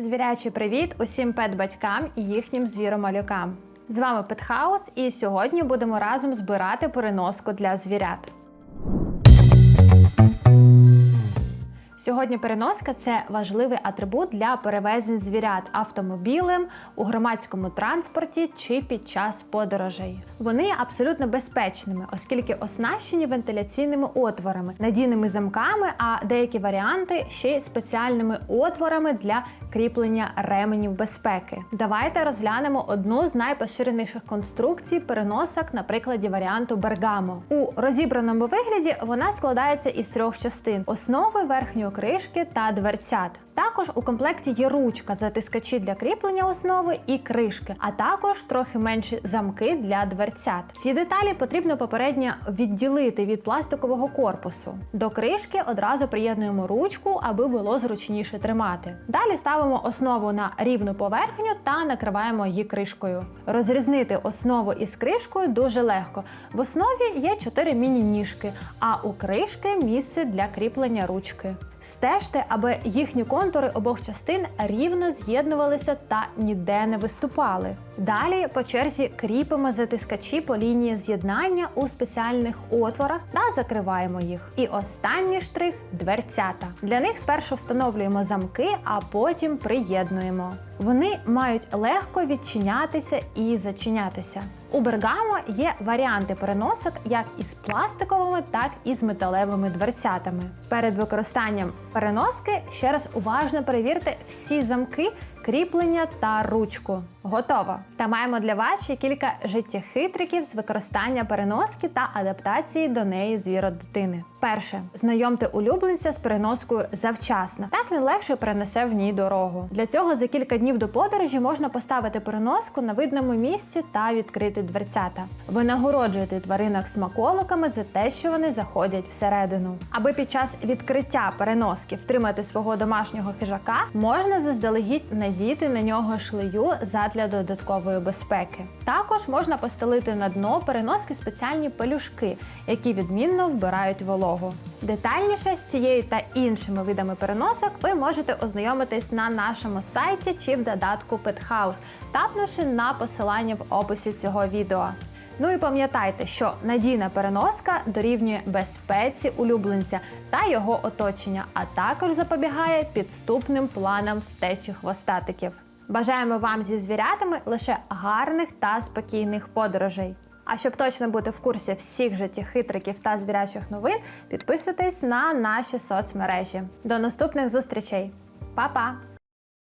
Звірячий привіт усім пет-батькам і їхнім звіромалюкам. З вами Петхаус, і сьогодні будемо разом збирати переноску для звірят. Сьогодні переноска це важливий атрибут для перевезень звірят автомобілем у громадському транспорті чи під час подорожей. Вони є абсолютно безпечними, оскільки оснащені вентиляційними отворами, надійними замками, а деякі варіанти ще й спеціальними отворами для кріплення ременів безпеки. Давайте розглянемо одну з найпоширеніших конструкцій переносок на прикладі варіанту Бергамо. У розібраному вигляді вона складається із трьох частин: основи, верхньої кришки та дверцят. Також у комплекті є ручка, затискачі для кріплення основи і кришки, а також трохи менші замки для дверцят. Ці деталі потрібно попередньо відділити від пластикового корпусу. До кришки одразу приєднуємо ручку, аби було зручніше тримати. Далі ставимо основу на рівну поверхню та накриваємо її кришкою. Розрізнити основу із кришкою дуже легко. В основі є 4 міні-ніжки, а у кришки місце для кріплення ручки. Стежте, аби їхні контури обох частин рівно з'єднувалися та ніде не виступали. Далі по черзі кріпимо затискачі по лінії з'єднання у спеціальних отворах та закриваємо їх. І останній штрих дверцята. Для них спершу встановлюємо замки, а потім приєднуємо. Вони мають легко відчинятися і зачинятися. У Бергамо є варіанти переносок як із пластиковими, так і з металевими дверцятами. Перед використанням переноски ще раз уважно перевірте всі замки, кріплення та ручку. Готово! Та маємо для вас ще кілька життєхитриків з використання переноски та адаптації до неї звіродитини. Перше, знайомте улюбленця з переноскою завчасно. Так він легше перенесе в ній дорогу. Для цього за кілька днів до подорожі можна поставити переноску на видному місці та відкрити дверцята. Ви нагороджуєте тваринок смаколиками за те, що вони заходять всередину. Аби під час відкриття переноски втримати свого домашнього хижака, можна заздалегідь надіти на нього шлею задля додаткової безпеки. Також можна постелити на дно переноски спеціальні пелюшки, які відмінно вбирають вологу. Детальніше з цією та іншими видами переносок ви можете ознайомитись на нашому сайті чи в додатку PetHouse, тапнувши на посилання в описі цього відео. Ну і пам'ятайте, що надійна переноска дорівнює безпеці улюбленця та його оточення, а також запобігає підступним планам втечі хвостатиків. Бажаємо вам зі звірятами лише гарних та спокійних подорожей. А щоб точно бути в курсі всіх життєхитриків та звірячих новин, підписуйтесь на наші соцмережі. До наступних зустрічей. Па-па!